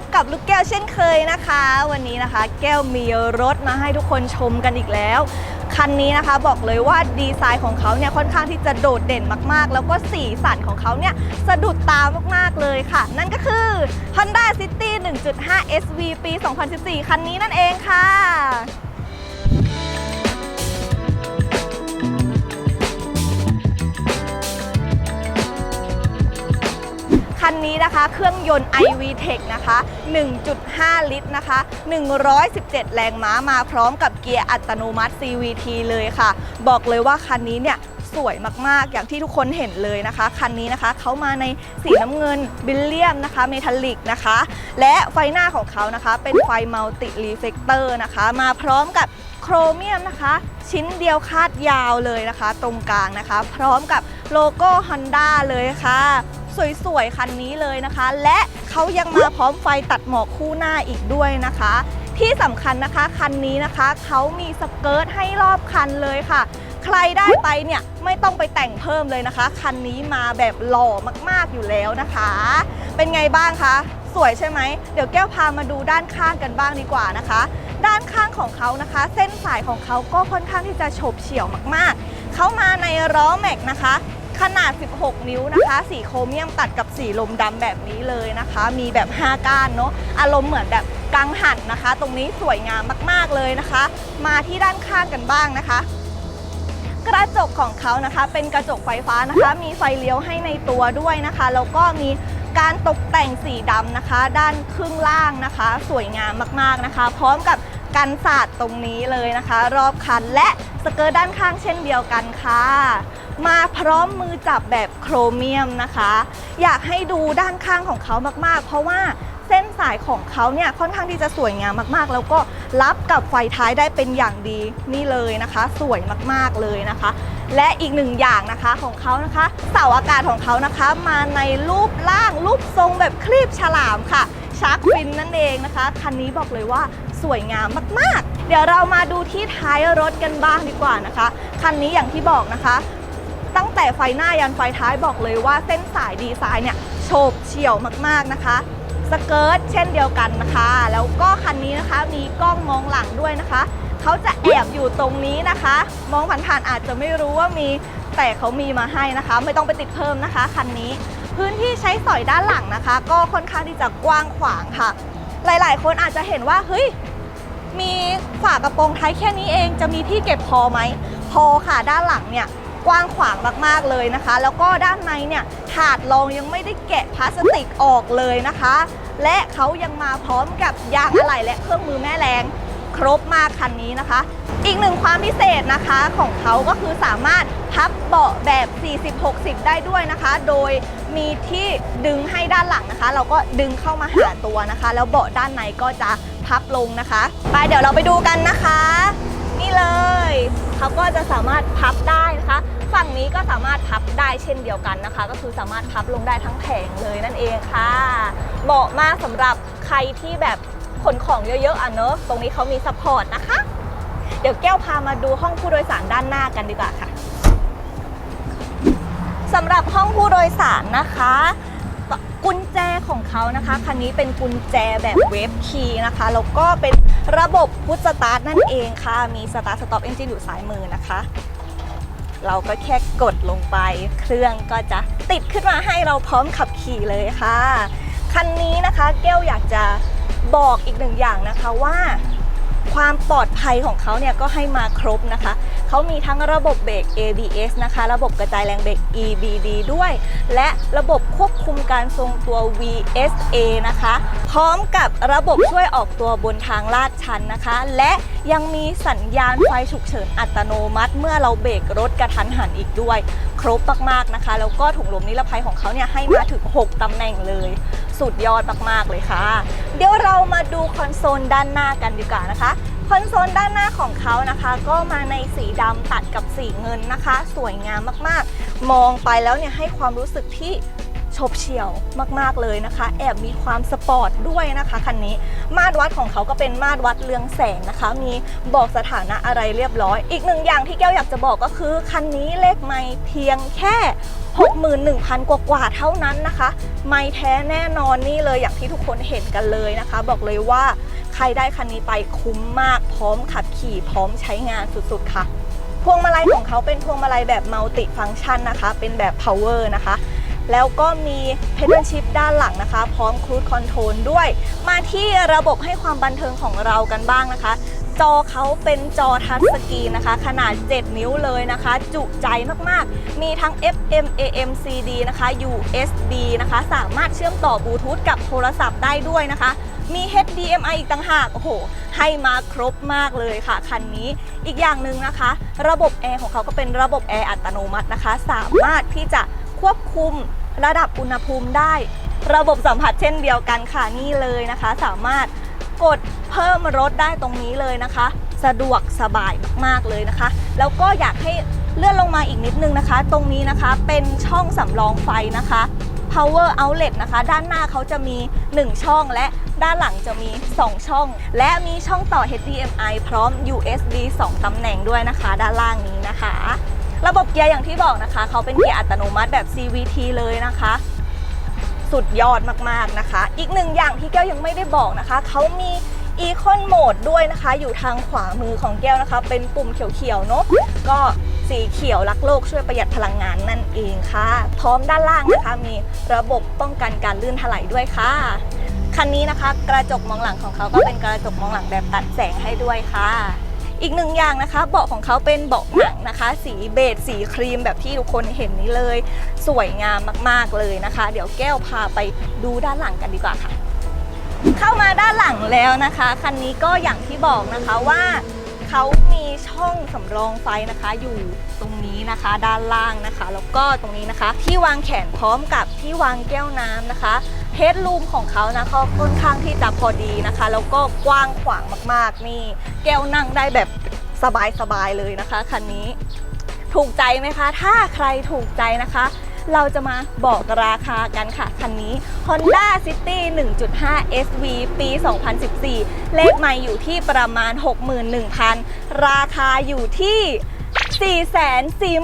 บกับลูกแก้วเช่นเคยนะคะ วันนี้นะคะ แก้วมีรถมาให้ทุกคนชมกันอีกแล้ว คันนี้นะคะบอกเลยว่าดีไซน์ของเขาเนี่ยค่อนข้างที่จะโดดเด่นมากๆ แล้วก็สีสันของเขาเนี่ยสะดุดตามากๆเลยค่ะ นั่นก็คือ Honda City 1.5 SV ปี 2014 คันนี้นั่นเองค่ะ คันนี้นะคะเครื่องยนต์ iVTEC นะคะ 1.5 ลิตรนะคะ 117 แรงม้ามาพร้อมกับเกียร์อัตโนมัติ CVT เลยค่ะ บอกเลยว่าคันนี้เนี่ยสวยมากๆ อย่างที่ทุกคนเห็นเลยนะคะ คันนี้นะคะเขามาในสีน้ำเงินบิลเลียมนะคะเมทัลลิกนะคะ และไฟหน้าของเขานะคะ เป็นไฟมัลติรีเฟกเตอร์นะคะ มาพร้อมกับโครเมียมนะคะ ชิ้นเดียวคาดยาวเลยนะคะ ตรงกลางนะคะ พร้อมกับโลโก้ Honda เลยค่ะ สวยๆ คันนี้เลยนะคะ และเขายังมาพร้อมไฟตัดหมอกคู่หน้าอีกด้วยนะคะ ที่สำคัญนะคะคันนี้นะคะเขามีสเกิร์ตให้รอบคันเลยค่ะ ใครได้ไปเนี่ยไม่ต้องไปแต่งเพิ่มเลยนะคะ คันนี้มาแบบหล่อมากๆอยู่แล้วนะคะ เป็นไงบ้างคะสวยใช่ไหม เดี๋ยวแก้วพามาดูด้านข้างกันบ้างดีกว่านะคะ ด้านข้างของเขานะคะ เส้นสายของเขาก็ค่อนข้างที่จะฉบเฉี่ยวมากๆ เขามาในล้อแม็กนะคะ ขนาด 16 นิ้วนะคะ สีโครเมียมตัดกับสีลมดำแบบนี้เลยนะคะ มีแบบ 5 ก้านเนาะ อารมณ์เหมือนแบบกังหันนะคะ ตรงนี้สวยงามมากๆเลยนะคะ มาที่ด้านข้างกันบ้างนะคะกระจกของเขานะคะเป็นกระจกไฟฟ้านะคะ มีไฟเลี้ยวให้ในตัวด้วยนะคะแล้วก็มีการตกแต่งสีดำนะคะ ด้านครึ่งล่างนะคะ สวยงามมากๆนะคะ พร้อมกับกันสาดตรงนี้เลยนะคะ รอบคันและ เกิร์ตด้านข้างเช่นเดียวกันค่ะ มาพร้อมมือจับแบบโครเมียมนะคะ อยากให้ดูด้านข้างของเขามากๆ เพราะว่าเส้นสายของเขาเนี่ยค่อนข้างที่จะสวยงามมากๆ แล้วก็รับกับไฟท้ายได้เป็นอย่างดีนี่เลยนะคะ สวยมากๆเลยนะคะ และอีกหนึ่งอย่างนะคะของเขานะคะ เสาอากาศของเขานะคะ มาในรูปร่างรูปทรงแบบคลีบฉลามค่ะชาร์กฟินนั่นเองนะคะ คันนี้บอกเลยว่าสวยงามมากๆ เดี๋ยวเรามาดูที่ท้ายรถกันบ้างดีกว่านะคะ คันนี้อย่างที่บอกนะคะ ตั้งแต่ไฟหน้ายันไฟท้ายบอกเลยว่าเส้นสายดีไซน์เนี่ยโฉบเฉี่ยวมากๆนะคะสเกิร์ตเช่นเดียวกันนะคะ แล้วก็คันนี้นะคะมีกล้องมองหลังด้วยนะคะ เขาจะแอบอยู่ตรงนี้นะคะ มองผ่านๆอาจจะไม่รู้ว่ามีแต่เขามีมาให้นะคะ ไม่ต้องไปติดเพิ่มนะคะคันนี้พื้นที่ใช้สอยด้านหลังนะคะ ก็ค่อนข้างที่จะกว้างขวางค่ะ หลายๆ คนอาจจะเห็นว่าเฮ้ย มีฝากระโปรงท้ายแค่นี้เองจะมีที่เก็บพอไหม พอค่ะด้านหลังเนี่ยกว้างขวางมากๆเลยนะคะ แล้วก็ด้านในเนี่ยถาดรองยังไม่ได้แกะพลาสติกออกเลยนะคะ และเขายังมาพร้อมกับยางอะไหล่และเครื่องมือแม่แรงครบมากคันนี้นะคะ อีกหนึ่งความพิเศษนะคะของเขาก็คือสามารถพับเบาะแบบ 40-60 ได้ด้วยนะคะ โดยมีที่ดึงให้ด้านหลังนะคะ เราก็ดึงเข้ามาหาตัวนะคะ แล้วเบาะด้านในก็จะ พับลงนะคะ ไปเดี๋ยวเราไปดูกันนะคะ นี่เลยเขาก็จะสามารถพับได้นะคะ ฝั่งนี้ก็สามารถพับได้เช่นเดียวกันนะคะ ก็คือสามารถพับลงได้ทั้งแผงเลยนั่นเองค่ะ เหมาะมากสำหรับใครที่แบบขนของเยอะๆอะเนอะตรงนี้เขามีซัพพอร์ตนะคะ เดี๋ยวแก้วพามาดูห้องผู้โดยสารด้านหน้ากันดีกว่าค่ะสำหรับห้องผู้โดยสารนะคะ กุญแจของเขานะคะ คันนี้เป็นกุญแจแบบเวฟคีย์นะคะ แล้วก็เป็นระบบพุทสตาร์ทนั่นเองค่ะ มีสตาร์ทสต็อปเอนจินอยู่ซ้ายมือนะคะ เราก็แค่กดลงไป เครื่องก็จะติดขึ้นมาให้เราพร้อมขับขี่เลยค่ะ คันนี้นะคะแก้วอยากจะบอกอีกหนึ่งอย่างนะคะว่า ความปลอดภัยของเขาเนี่ยก็ให้มาครบนะคะ เขามีทั้งระบบเบรก ABS นะคะ ระบบกระจายแรงเบรก EBD ด้วย และระบบควบคุมการทรงตัว VSA นะคะ พร้อมกับระบบช่วยออกตัวบนทางลาดชันนะคะ และยังมีสัญญาณไฟฉุกเฉินอัตโนมัติ เมื่อเราเบรกรถกระทันหันอีกด้วย ครบมากๆนะคะ แล้วก็ถุงลมนิรภัยของเขาเนี่ยให้มาถึง 6ตำแหน่งเลย สุดยอดมากๆเลยค่ะ เดี๋ยวเรามาดูคอนโซลด้านหน้ากันดีกว่านะคะ คอนโซลด้านหน้าของเขานะคะ ก็มาในสีดำตัดกับสีเงินนะคะ สวยงามมากๆ มองไปแล้วเนี่ยให้ความรู้สึกที่โฉบเฉียวมากๆเลยนะคะ แอบมีความสปอร์ตด้วยนะคะคันนี้ มาตรวัดของเขาก็เป็นมาตรวัดเรืองแสงนะคะ มีบอกสถานะอะไรเรียบร้อย อีกหนึ่งอย่างที่แก้วอยากจะบอกก็คือ คันนี้เลขไม่เพียงแค่ 61,000 กว่ากว่าๆเท่านั้นนะคะ ไม่แท้แน่นอนนี่เลยอย่างที่ทุกคนเห็นกันเลยนะคะ บอกเลยว่า ครได้คันนี้ไปคุ้มมากพร้อมขับขี่พร้อมใช้งานสุดๆค่ะ พวงมาลัยของเขาเป็นพวงมาลัยแบบมัลติฟังชันนะคะ เป็นแบบ power นะคะ แล้วก็มีเพด a ลชิ f ด้านหลังนะคะ พร้อมครู i คอนโทรลด้วย มาที่ระบบให้ความบันเทิงของเรากันบ้างนะคะจอเขาเป็นจอทัชสกรีนนะคะ ขนาด 7 นิ้วเลยนะคะ จุใจมากๆ มีทั้ง FM AM CD นะคะ USB นะคะ สามารถเชื่อมต่อบลูทูธกับโทรศัพท์ได้ด้วยนะคะ มี HDMI อีกต่างหาก โอ้โห ให้มาครบมากเลยค่ะ คันนี้ อีกอย่างหนึ่งนะคะ ระบบแอร์ของเขาก็เป็นระบบแอร์อัตโนมัตินะคะ สามารถที่จะควบคุมระดับอุณหภูมิได้ ระบบสัมผัสเช่นเดียวกันค่ะ นี่เลยนะคะ สามารถกดเพิ่มรถได้ตรงนี้เลยนะคะ สะดวกสบายมากๆเลยนะคะ แล้วก็อยากให้เลื่อนลงมาอีกนิดนึงนะคะ ตรงนี้นะคะเป็นช่องสำรองไฟนะคะ power outlet นะคะ ด้านหน้าเขาจะมี 1 ช่องและ ด้านหลังจะมี 2 ช่อง และมีช่องต่อ HDMI พร้อม USB 2 ตำแหน่งด้วยนะคะ ด้านล่างนี้นะคะ ระบบเกียร์อย่างที่บอกนะคะ เขาเป็นเกียร์อัตโนมัติแบบ CVT เลยนะคะ สุดยอดมากๆนะคะ อีกหนึ่งอย่างที่แก้วยังไม่ได้บอกนะคะ เขามี Econ Mode ด้วยนะคะ อยู่ทางขวามือของแก้วนะคะ เป็นปุ่มเขียวๆเนาะก็สีเขียวรักโลกช่วยประหยัดพลังงานนั่นเองค่ะ พร้อมด้านล่างนะคะมีระบบป้องกันการลื่นถลายด้วยค่ะ คันนี้นะคะ กระจกมองหลังของเขาก็เป็นกระจกมองหลังแบบตัดแสงให้ด้วยค่ะ อีกหนึ่งอย่างนะคะ เบาะของเขาเป็นเบาะหนังนะคะ สีเบจสีครีมแบบที่ทุกคนเห็นนี้เลย สวยงามมากๆเลยนะคะ เดี๋ยวแก้วพาไปดูด้านหลังกันดีกว่าค่ะ เข้ามาด้านหลังแล้วนะคะคันนี้ก็อย่างที่บอกนะคะว่า เขามีช่องสำรองไฟนะคะอยู่ตรงนี้นะคะด้านล่างนะคะ แล้วก็ตรงนี้นะคะ ที่วางแขนพร้อมกับที่วางแก้วน้ำนะคะเฮดรูมของเขานะก็ค่อนข้างที่จะพอดีนะคะ แล้วก็กว้างขวางมากๆ นี่ แก้วนั่งได้แบบสบายๆเลยนะคะคันนี้ ถูกใจไหมคะ ถ้าใครถูกใจนะคะ เราจะมาบอกราคากันค่ะ คันนี้ Honda City 1.5 SV ปี 2014 เลขใหม่อยู่ที่ประมาณ 61,000 ราคาอยู่ที่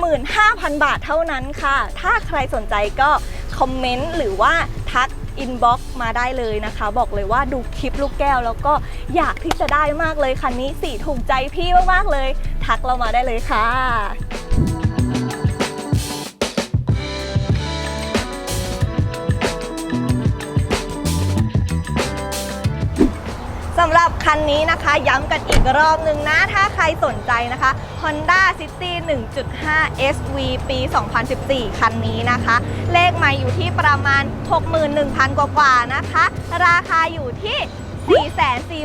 445,000 บาทเท่านั้นค่ะ ถ้าใครสนใจก็คอมเมนต์หรือว่าทักอินบ็อกซ์มาได้เลยนะคะ บอกเลยว่าดูคลิปลูกแก้วแล้วก็อยากที่จะได้มากเลยคันนี้สีถูกใจพี่มาก ๆ เลย ทักเรามาได้เลยค่ะ คันนี้นะคะย้ำกันอีกรอบหนึ่งนะ ถ้าใครสนใจนะคะ Honda City 1.5 SV ปี 2014 คันนี้นะคะ เลขใหม่อยู่ที่ประมาณ 61,000 กว่าๆนะคะ ราคาอยู่ที่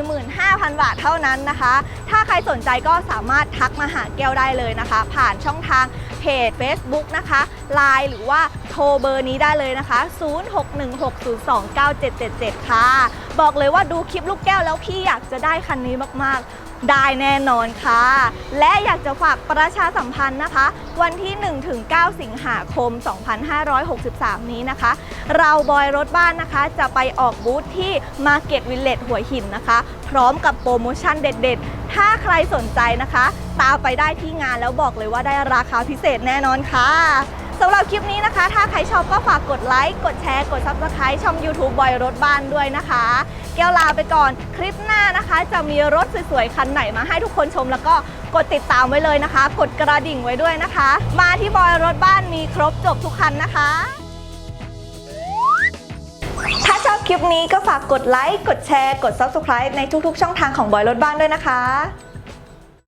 445,000 บาทเท่านั้นนะคะ ถ้าใครสนใจก็สามารถทักมาหาแก้วได้เลยนะคะ ผ่านช่องทาง เพจ Facebook นะคะ Line หรือว่าโทรเบอร์นี้ได้เลยนะคะ 0616029777 ค่ะ บอกเลยว่าดูคลิปลูกแก้วแล้วพี่อยากจะได้คันนี้มากๆ ได้แน่นอนค่ะ และอยากจะฝากประชาสัมพันธ์นะคะ วันที่ 1-9 สิงหาคม 2563 นี้นะคะ เราบอยรถบ้านนะคะจะไปออกบูธที่ Market Village หัวหินนะคะ พร้อมกับโปรโมชั่นเด็ดๆ ถ้าใครสนใจนะคะ ตามไปได้ที่งานแล้วบอกเลยว่าได้ราคาพิเศษแน่นอนค่ะสำหรับคลิปนี้นะคะ ถ้าใครชอบก็ฝากกดไลค์ กดแชร์ กด Subscribe ช่อง YouTube บอยรถบ้านด้วยนะคะ ก้วลาไปก่อน คลิปหน้านะคะ จะมีรถสวยๆคันไหนมาให้ทุกคนชมแล้วก็กดติดตามไว้เลยนะคะ กดกระดิ่งไว้ด้วยนะคะ มาที่บอยรถบ้านมีครบจบทุกคันนะคะ ถ้าชอบคลิปนี้ก็ฝากกดไลค์ กดแชร์ กด Subscribe ในทุกๆ ช่องทางของบอยรถบ้านด้วยนะคะ